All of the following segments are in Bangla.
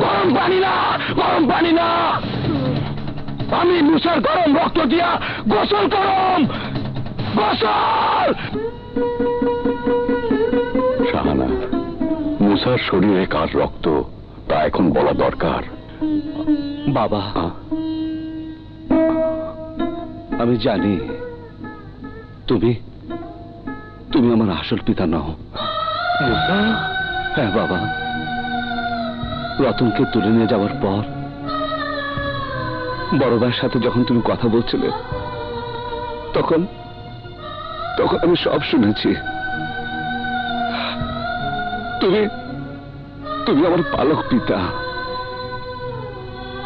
গরম পানি না গরম পানি না আমি মুসার গরম রক্ত দিয়া গোসল করম। গোসল! শাহানা মুসার শরীরে কার রক্ত তা এখন বলা দরকার। বাবা আমি জানি তুমি? তুমি আমার আসল পিতা নও। হ্যাঁ বাবা। রতনকে তুলে নিয়ে যাওয়ার পর বড় ভাইয়ের সাথে যখন তুমি কথা বলছিলে তখন তখন আমি সব শুনেছি। তুমি তুমি আমার পালক পিতা।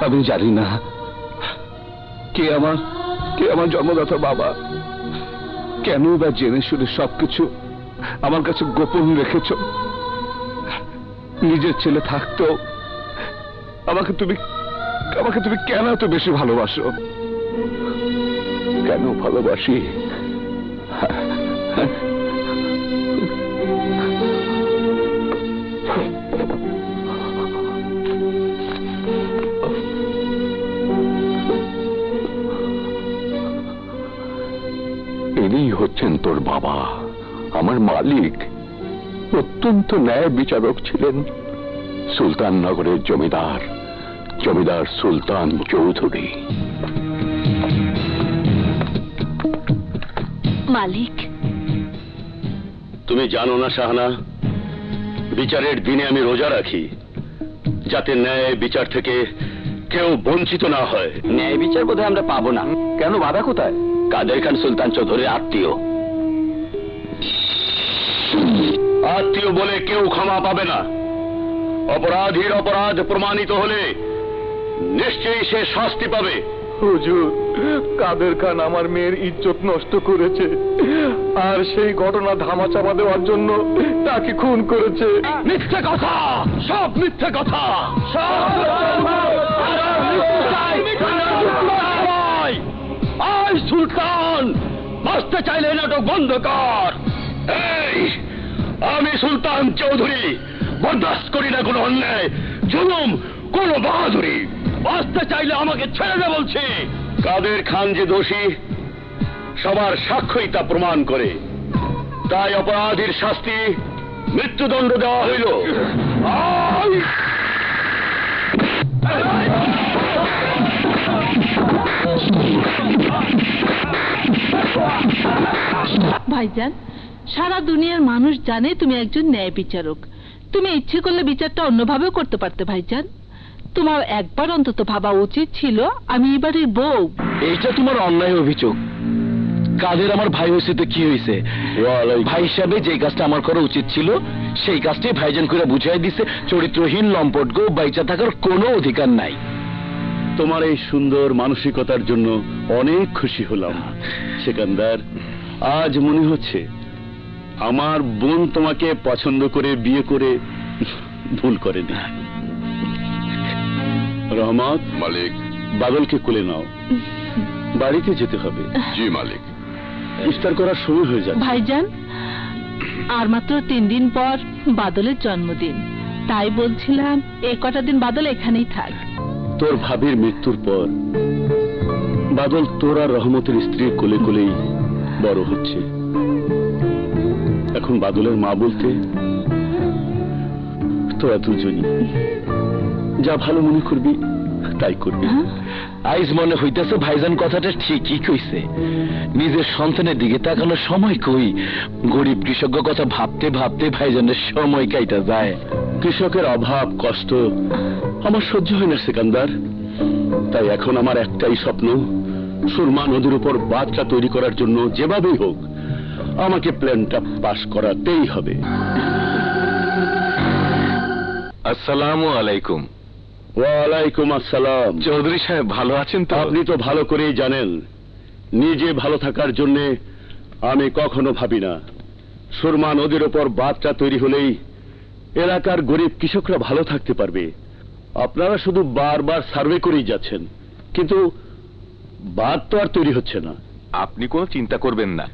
আমি জানি না কে আমার কে আমার জন্মদাতা বাবা। কেন বা জেনে শুনে সবকিছু আমার কাছে গোপন রেখেছ? নিজের ছেলে থাকতো আমাকে তুমি আমাকে তুমি কেন এত বেশি ভালোবাসো? কেন ভালোবাসি? ইনি হচ্ছেন তোর বাবা। আমার মালিক। অত্যন্ত ন্যায় বিচারক ছিলেন সুলতান নগরের জমিদার জমিদার সুলতান চৌধুরী। মালিক। তুমি জানো না শাহানা বিচারের দিনে আমি রোজা রাখি। যাতে ন্যায় বিচার থেকে কেউ বঞ্চিত না হয়। ন্যায় বিচার বোধহয় আমরা পাবো না। কেন বাধা কোথায়? কাদের খান সুলতান চৌধুরীর আত্মীয়? আত্মীয় বলে কেউ ক্ষমা পাবে না। অপরাধীর অপরাধ প্রমাণিত হলে নিশ্চয়ই সে শাস্তি পাবে। হুজুর কাদের খান আমার মেয়ের ইজ্জত নষ্ট করেছে আর সেই ঘটনা ধামাচাপা দেওয়ার জন্য তাকে খুন করেছে। মিথ্যে কথা! সব মিথ্যে কথা! সব আই সুলতান। বাঁচতে চাইলে নাটক বন্ধ কর। এই, আমি সুলতান চৌধুরী, বরদাস্ত করি না কোনো অন্যায়, জুলুম কোনো বাহাদুরি। বাঁচতে চাইলে আমাকে ছেড়ে দে বলছি। কাদের খান যে দোষী, সবার সাক্ষ্যই তা প্রমাণ করে। তাই অপরাধীর শাস্তি মৃত্যুদণ্ড দেওয়া হইল। ভাইজান সারা দুনিয়ার মানুষ জানে তুমি একজন ন্যায় বিচারক। তুমি ইচ্ছে করলে বিচারটা অন্যভাবেও করতে পারতে ভাইজান তোমার একবার অন্তত ভাবা উচিত ছিল আমি এবারের বউ। এইটা তোমার অন্যায় অভিযোগ। কাদের আমার ভাই হয়েছে তো কি হয়েছে ভাই হিসাবে যে কাজটা আমার করা উচিত ছিল সেই কাজটাই ভাইজান করে বুঝাই দিছে চরিত্রহীন লম্পট গো বাইচা থাকার কোনো অধিকার নাই। তোমার এই সুন্দর মানসিকতার জন্য অনেক খুশি হলাম। সেকান্দার আজ মনে হচ্ছে আমার বোন তোমাকে পছন্দ করে বিয়ে করে ভুল করেনি। রহমত মালিক। বাদলকে কোলে নাও। বাড়িতে যেতে হবে। জি মালিক। ইফতার করার সময় হয়ে যাচ্ছে। ভাইজান আর মাত্র তিন দিন পর বাদলের জন্মদিন। তাই বলছিলাম এই কটা দিন বাদল এখানেই থাক। তোর ভাবির মৃত্যুর পর বাদল তোর আর রহমতের স্ত্রীর কোলে কোলেই বড় হচ্ছে। এখন বাদলের মা বলতে তোরা দুজনই যা ভালো মনে করবি তাই করবি। হ্যাঁ? আইজ মনে হইতেছে ভাইজান কথাটা ঠিকই কইছে। নিজের সন্তানের দিকে তাকানোর সময় কই গরিব কৃষক কথা ভাবতে ভাবতে ভাইজানের সময় কাইটা যায়। কৃষকের অভাব কষ্ট আমার সহ্য হয় না সেকান্দার। তাই এখন আমার একটাই স্বপ্ন সুরমা নদীর উপর বাঁধটা তৈরি করার জন্য যেভাবেই হোক আমাকে প্ল্যানটা পাশ করাতেই হবে। আসসালামু আলাইকুম। ওয়ালাইকুম আসসালাম। চৌধুরী সাহেব ভালো আছেন তো? আপনি তো ভালো করেই জানেন নিজে ভালো থাকার জন্য আমি কখনো ভাবি না। সুরমা নদীর ওপর বাঁধটা তৈরি হলেই এলাকার গরিব কৃষকরা ভালো থাকতে পারবে। আপনারা শুধু বারবার সার্ভে করেই যাচ্ছেন কিন্তু বাঁধ তো আর তৈরি হচ্ছে না। আপনি কোনো চিন্তা করবেন না।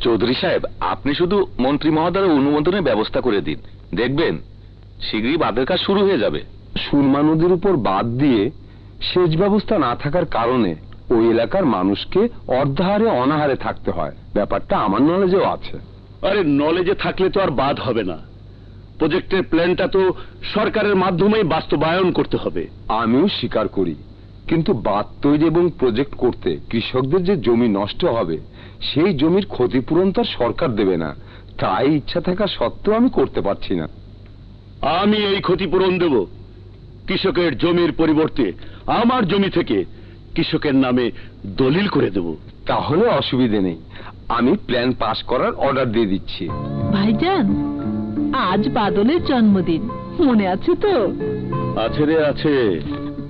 চৌধুরী সাহেব আপনি শুধু মন্ত্রী মহোদয়ের অনুমোদনের ব্যবস্থা করে দিন। দেখবেন শীঘ্রই বাঁধের কাজ শুরু হয়ে যাবে। সুরমা নদীর উপর বাদ দিয়ে সেচ ব্যবস্থা না থাকার কারণে ওই এলাকার মানুষকে অর্ধাহারে অনাহারে থাকতে হয়। ব্যাপারটা আমার নলেজেও আছে। আরে নলেজে থাকলে তো আর বাদ হবে না। প্রজেক্টের প্ল্যানটা তো সরকারের মাধ্যমেই বাস্তবায়ন করতে হবে। আমিও স্বীকার করি। কিন্তু বাঁধ তৈরি এবং প্রজেক্ট করতে কৃষকদের যে জমি নষ্ট হবে সেই জমির ক্ষতিপূরণ তো সরকার দেবে না। তাই ইচ্ছা থাকা সত্ত্বেও আমি করতে পারছি না। আমি এই ক্ষতিপূরণ দেব কৃষকের জমির পরিবর্তে আমার জমি থেকে কৃষকের নামে দলিল করে দেব। তাহলে অসুবিধে নেই। আমি প্ল্যান পাস করার অর্ডার দিয়ে দিচ্ছি। ভাইজান আজ বাদলের জন্মদিন। মনে আছে তো? আছে রে আছে।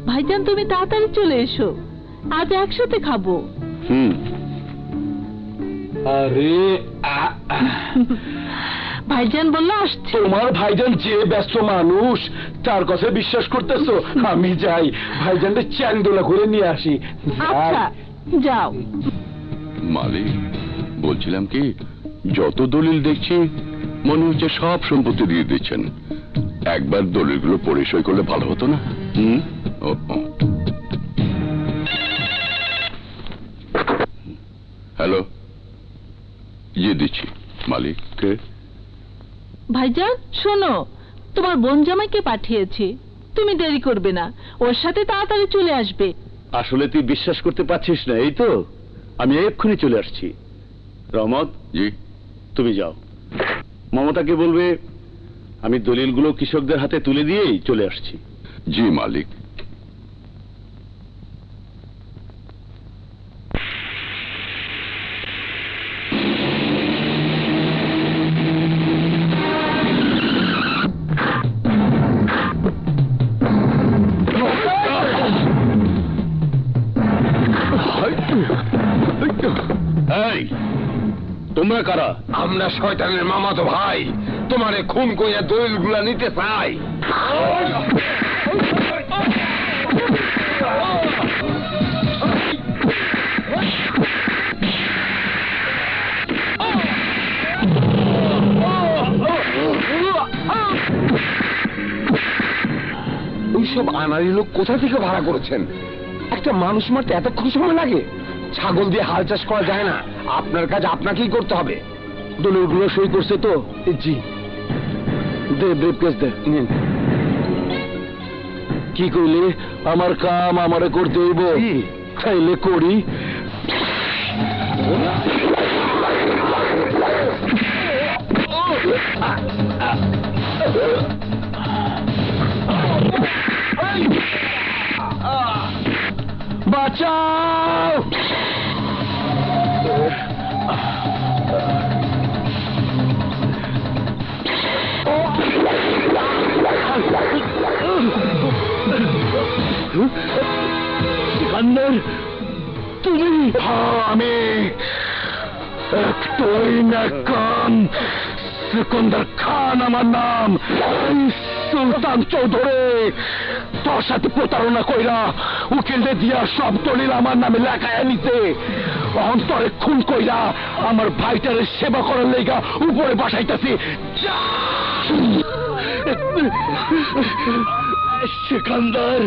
ভাইজান তুমি তাড়াতাড়ি চলে এসো। আজ একসাথে খাব। হুম। আরে ভাইজান বলল আসছে। তোমার ভাইজান যে ব্যস্ত মানুষ তার কথা বিশ্বাস করতেছো? আমি যাই ভাইজানটা চ্যাংদোলা করে নিয়ে আসি। আচ্ছা যাও। মালিক বলছিলাম কি যত দলিল দেখছি মনে হচ্ছে সব সম্পত্তি দিয়ে দিচ্ছেন। একবার দলিলগুলো পরিচয় করলে ভালো হতো না। হুম। হ্যালো ইয়ে দিচ্ছি মালিক কে? ভাইজান শোনো তোমার বোন জামাইকে পাঠিয়েছি। তুমি দেরি করবে না ওর সাথে তাড়াতাড়ি চলে আসবে। আসলে তুই বিশ্বাস করতে পারছিস না এই তো? আমি এক্ষুনি চলে আসছি। রহমত জি। তুমি যাও। মমতাকে বলবে আমি দলিলগুলো কৃষকদের হাতে তুলে দিয়েই চলে আসছি। জি মালিক। কারা। আমরা শয়তানের মামাতো ভাই। তোমারে খুন কইয়া দলিলগুলা নিতে চাই। ওইসব আনারি লোক কোথা থেকে ভাড়া করেছেন? একটা মানুষ মারতে এতক্ষণ সময় লাগে? ছাগল দিয়ে হাল চাষ করা যায় না। আপনার কাজ আপনাকেই করতে হবে। দলিলগুলো সই করছে তো? জি। দে ব্রিফকেস দে নিন কি কইলে? আমার কাম আমারে করতে হইব। জি। খাইলে করি। বাঁচাও! একটাই না কান সিকন্দর খান আমার নাম। সুলতান চৌধুরী, তোর সাথে প্রতারণা কইরা উকিলদের দিয়া সব দলিল আমার নামে অন্তরে খুন কইরা আমার সেবা করার লেগা উপরে বাসাইতেছি। সেখানদার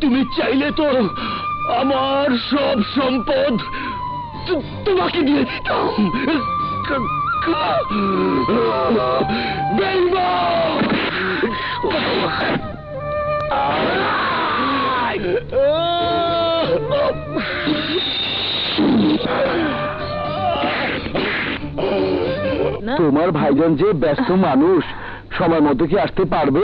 তুমি চাইলে তো আমার সব সম্পদ তোমাকে দিয়ে দিতাম ক- ক- বেঈমান! না তোমার ভাইজান যে ব্যস্ত মানুষ, সময় মতো কি আসতে পারবে